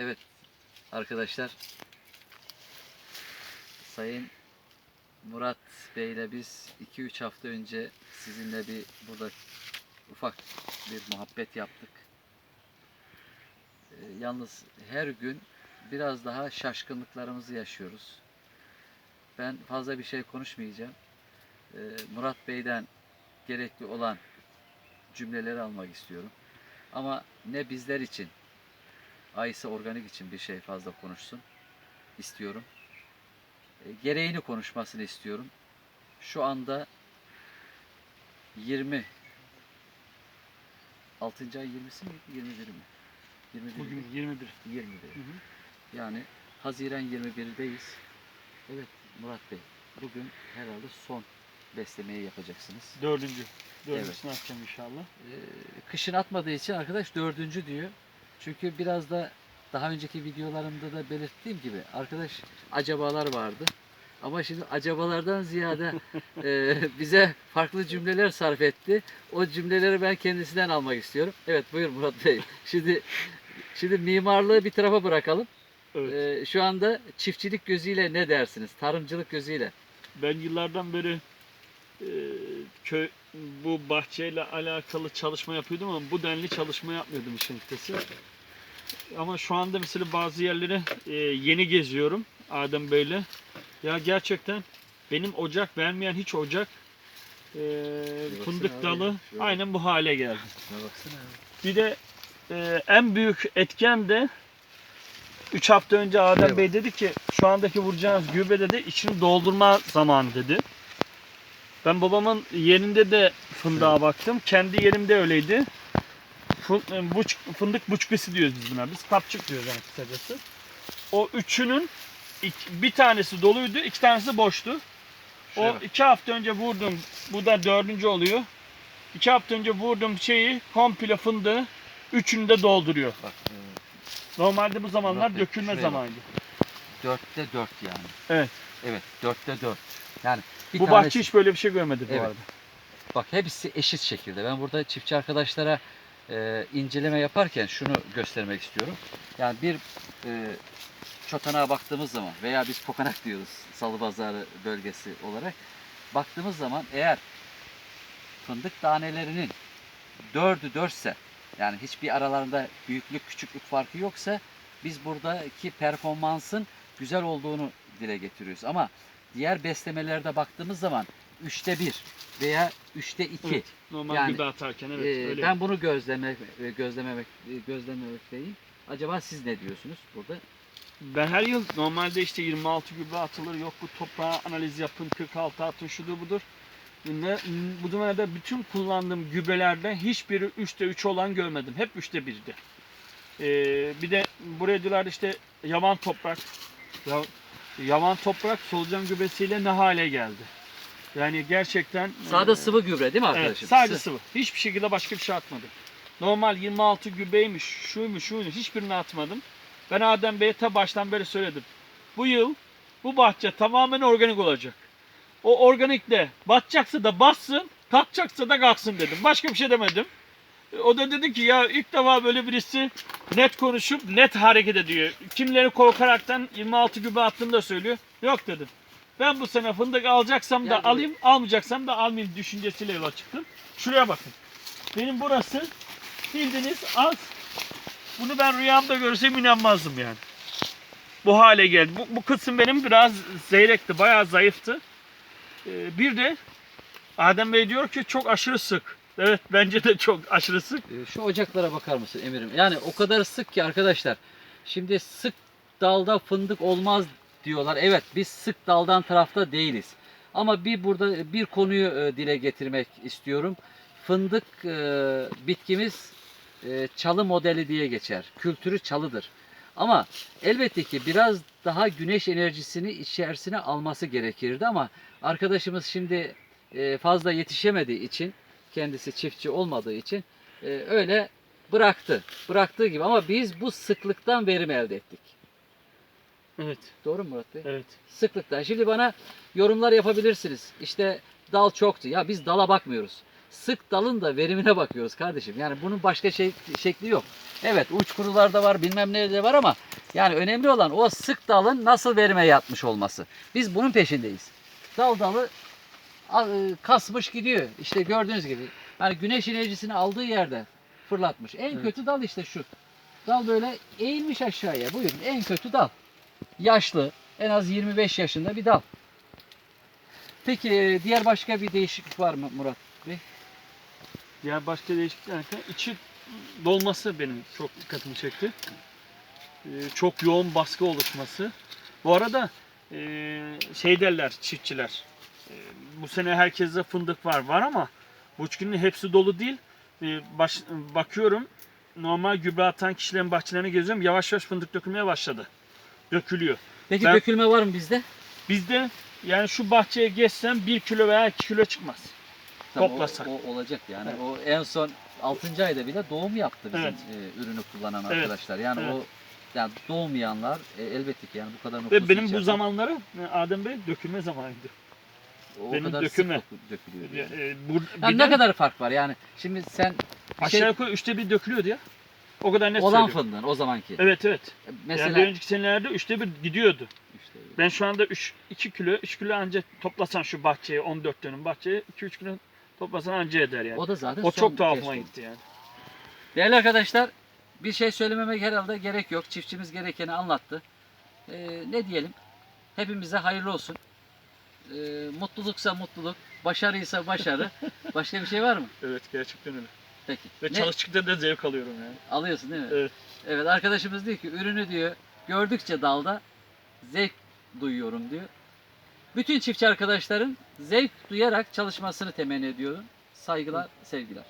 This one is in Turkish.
Evet arkadaşlar Sayın Murat Bey ile biz 2-3 hafta önce sizinle bir burada ufak bir muhabbet yaptık. Ee, yalnız her gün biraz daha şaşkınlıklarımızı yaşıyoruz. Ben fazla bir şey konuşmayacağım. Ee, Murat Bey'den gerekli olan cümleleri almak istiyorum. Ama ne bizler için Aysa Organik için bir şey fazla konuşsun istiyorum. E, gereğini konuşmasını istiyorum. Şu anda 20 6. ay 20'si mi? 21 mi? 21 Bugün 21. 21. Hı hı. Yani Haziran 21'deyiz. Evet Murat Bey. Bugün herhalde son beslemeyi yapacaksınız. Dördüncü. Dördüncüsünü atacağım inşallah. Ee, kışın atmadığı için arkadaş dördüncü diyor. Çünkü biraz da daha önceki videolarımda da belirttiğim gibi arkadaş acabalar vardı. Ama şimdi acabalardan ziyade e, bize farklı cümleler sarf etti. O cümleleri ben kendisinden almak istiyorum. Evet buyur Murat Bey. Şimdi şimdi mimarlığı bir tarafa bırakalım. Evet. Ee, şu anda çiftçilik gözüyle ne dersiniz? Tarımcılık gözüyle. Ben yıllardan beri e, köy bu bahçeyle alakalı çalışma yapıyordum ama bu denli çalışma yapmıyordum işin açıkçası. Ama şu anda mesela bazı yerleri e, yeni geziyorum Adem Bey'le. Ya gerçekten benim ocak vermeyen hiç ocak e, fındık abi, dalı şöyle. aynen bu hale geldi. Bir de e, en büyük etken de 3 hafta önce Adem Bey dedi ki şu andaki vuracağınız gübre dedi içini doldurma zamanı dedi. Ben babamın yerinde de fındığa baktım. Kendi yerimde öyleydi. E, buç, fındık buçkası diyoruz biz buna. Biz kapçık diyoruz yani kısacası. O üçünün bir tanesi doluydu, iki tanesi boştu. O bak. iki hafta önce vurdum. Bu da dördüncü oluyor. İki hafta önce vurdum şeyi komple fındığı üçünü de dolduruyor. Bak e, Normalde bu zamanlar dökülme zamanıydı. dörtte dört yani. Evet. Evet dörtte dört. Yani bir bu bahçe hiç böyle bir şey görmedi bu Evet. arada. Bak hepsi eşit şekilde. Ben burada çiftçi arkadaşlara e, inceleme yaparken şunu göstermek istiyorum. Yani bir e, çotanağa baktığımız zaman veya biz kokonak diyoruz Salıpazarı bölgesi olarak baktığımız zaman eğer fındık tanelerinin dördü dörtse yani hiçbir aralarında büyüklük küçüklük farkı yoksa biz buradaki performansın güzel olduğunu dile getiriyoruz. Ama diğer beslemelerde baktığımız zaman üçte bir veya üçte iki. Evet. Normal Yani, gıda atarken evet Ee, öyle. ben bunu gözleme e, gözlememek e, gözlememekteyim. Acaba siz ne diyorsunuz burada? Ben her yıl normalde işte 26 gübre atılır yok bu toprağa analiz yapın 46 atın şudur budur. Ne, bu dönemde bütün kullandığım gübrelerde hiçbiri 3'te 3 olan görmedim. Hep 3'te 1'di. Ee, bir de buraya diyorlar işte yavan toprak. Ya, yavan toprak solucan gübresiyle ne hale geldi. Yani gerçekten Sade e, sıvı gübre değil mi Evet, arkadaşım? sadece Sı- sıvı. Hiçbir şekilde başka bir şey atmadım. Normal 26 gübreymiş, şuymuş, şuymuş hiçbirini atmadım. Ben Adem Bey'e ta baştan beri söyledim. Bu yıl bu bahçe tamamen organik olacak. O organikle batacaksa da bassın, kalkacaksa da kalksın dedim. Başka bir şey demedim. O da dedi ki ya ilk defa böyle birisi net konuşup net hareket ediyor. Kimleri korkaraktan 26 gübre attığını da söylüyor. Yok dedim. Ben bu sene fındık alacaksam da Yani- alayım, almayacaksam da almayayım düşüncesiyle yola çıktım. Şuraya bakın. Benim burası bildiğiniz az. Bunu ben rüyamda görsem inanmazdım yani. Bu hale geldi. Bu, bu kısım benim biraz zeyrekti, bayağı zayıftı. Ee, bir de Adem Bey diyor ki çok aşırı sık. Evet bence de çok aşırı sık. Ee, Şu ocaklara bakar mısın Emir'im? Yani o kadar sık ki arkadaşlar. Şimdi sık dalda fındık olmaz diyorlar. Evet biz sık daldan tarafta değiliz. Ama bir burada bir konuyu e, dile getirmek istiyorum. Fındık e, bitkimiz e, çalı modeli diye geçer. Kültürü çalıdır. Ama elbette ki biraz daha güneş enerjisini içerisine alması gerekirdi ama arkadaşımız şimdi fazla yetişemediği için kendisi çiftçi olmadığı için e, öyle bıraktı. Bıraktığı gibi ama biz bu sıklıktan verim elde ettik. Evet, Doğru mu Murat Bey? evet. Sıklıktan. Şimdi bana yorumlar yapabilirsiniz. İşte dal çoktu. Ya biz dala bakmıyoruz. sık dalın da verimine bakıyoruz kardeşim. Yani bunun başka şey, şekli yok. Evet uç kurular da var bilmem ne de var ama yani önemli olan o sık dalın nasıl verime yatmış olması. Biz bunun peşindeyiz. Dal dalı kasmış gidiyor. İşte gördüğünüz gibi. Yani güneş enerjisini aldığı yerde fırlatmış. En Evet. kötü dal işte şu. Dal böyle eğilmiş aşağıya. Buyurun en kötü dal. Yaşlı. En az 25 yaşında bir dal. Peki e, diğer başka bir değişiklik var mı Murat Bey? Diğer başka değişiklikler derken içi dolması benim çok dikkatimi çekti. Ee, çok yoğun baskı oluşması. Bu arada ee, şey derler çiftçiler. Bu sene herkeste fındık var. Var ama bu üç günün hepsi dolu değil. Ee, baş- bakıyorum normal gübre atan kişilerin bahçelerine geziyorum. Yavaş yavaş fındık dökülmeye başladı. Dökülüyor. Peki Ben- dökülme var mı bizde? Bizde yani şu bahçeye geçsem 1 kilo veya 2 kilo çıkmaz. Tamam, Toplasak. O, o olacak yani. Evet. O en son 6. ayda bile doğum yaptı bizim Evet. e, ürünü kullanan Evet. arkadaşlar. Yani Evet. o yani doğmayanlar e, elbette ki yani bu kadar Ve benim bu zamanları e, Adem Bey dökülme zamanıydı. O benim kadar dökülme. sık dökü- dökülüyor. Yani. E, bu, Yani ne kadar fark var yani? Şimdi sen bir aşağı şey yukarı üçte bir dökülüyordu ya. O kadar net olan söylüyorum. fındığın o zamanki. Evet evet. Mesela Yani bir önceki senelerde üçte bir gidiyordu. işte, Ben şu anda 3 2 kilo 3 kilo anca toplasan şu bahçeye 14 dönüm bahçeye 2 3 kilo toplasan anca eder yani. o da zaten O son çok tuhafıma kez gitti yani. Değerli arkadaşlar, bir şey söylememek herhalde gerek yok. Çiftçimiz gerekeni anlattı. Ee, ne diyelim? Hepimize hayırlı olsun. Ee, mutluluksa mutluluk, başarıysa başarı. Başka bir şey var mı? Evet gerçekten öyle. Peki. Ve Ne? çalıştıkça da zevk alıyorum yani. Alıyorsun değil mi? Evet. Evet arkadaşımız diyor ki ürünü diyor gördükçe dalda zevk duyuyorum diyor. Bütün çiftçi arkadaşların zevk duyarak çalışmasını temenni ediyorum. Saygılar, sevgiler.